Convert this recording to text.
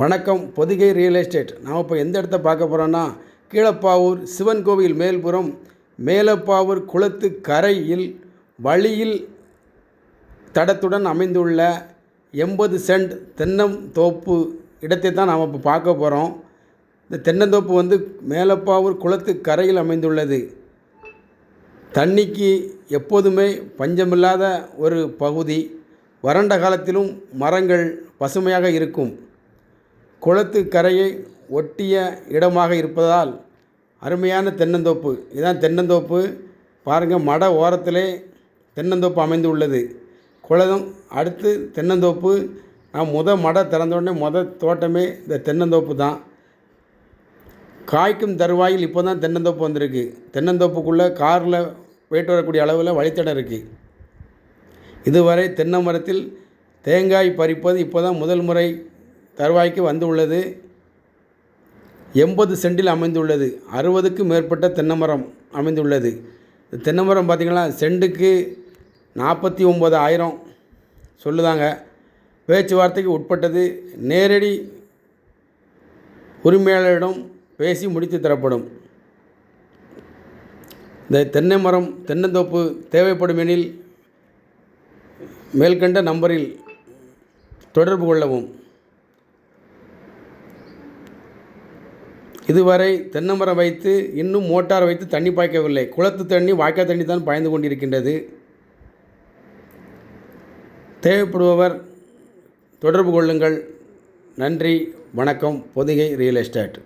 வணக்கம். Pothigai real estate. நாம் இப்போ எந்த இடத்த பார்க்க போகிறோன்னா கீழப்பாவூர் சிவன் கோவில் மேல்புறம் மேலப்பாவூர் குளத்து கரையில் வழியில் தடத்துடன் அமைந்துள்ள எண்பது சென்ட் தென்னந்தோப்பு இடத்தை தான் நாம் இப்போ பார்க்க போகிறோம் இந்த தென்னந்தோப்பு வந்து மேலப்பாவூர் குளத்து கரையில் அமைந்துள்ளது. தண்ணிக்கு எப்போதுமே பஞ்சமில்லாத ஒரு பகுதி. வறண்ட காலத்திலும் மரங்கள் பசுமையாக இருக்கும். குளத்து கரையை ஒட்டிய இடமாக இருப்பதால் அருமையான தென்னந்தோப்பு. இதுதான் தென்னந்தோப்பு. பாருங்கள் மட ஓரத்திலே தென்னந்தோப்பு அமைந்து உள்ளது குளம் அடுத்து தென்னந்தோப்பு. நான் முத மட திறந்தோடனே முத தோட்டமே இந்த தென்னந்தோப்பு தான். காய்க்கும் தருவாயில் இப்போ தான் தென்னந்தோப்பு வந்திருக்கு. தென்னந்தோப்புக்குள்ளே காரில் போயிட்டு வரக்கூடிய அளவில் வழித்தடம் இருக்குது இதுவரை தென்னை மரத்தில் தேங்காய் பறிப்பது இப்போ தான் முதல் முறை தருவாய்க்கு வந்துள்ளது. எண்பது சென்டில் அமைந்துள்ளது. அறுபதுக்கும் மேற்பட்ட தென்னைமரம் அமைந்துள்ளது. இந்த தென்னை மரம் பார்த்திங்கன்னா செண்டுக்கு நாற்பத்தி ஒம்பது ஆயிரம் சொல்லுதாங்க. பேச்சுவார்த்தைக்கு உட்பட்டது. நேரடி உரிமையாளரிடம் பேசி முடித்து தரப்படும். இந்த தென்னை மரம் தென்னந்தோப்பு தேவைப்படும் எனில் மேல்கண்ட நம்பரில் தொடர்பு கொள்ளவும். இதுவரை தென்னமரம் வைத்து இன்னும் மோட்டார் வைத்து தண்ணி பாய்க்கவில்லை. குளத்து தண்ணி வாய்க்கால் தண்ணி தான் பாய்ந்து கொண்டிருக்கின்றது. தேவைப்படுபவர் தொடர்பு கொள்ளுங்கள். நன்றி வணக்கம். Pothigai real estate.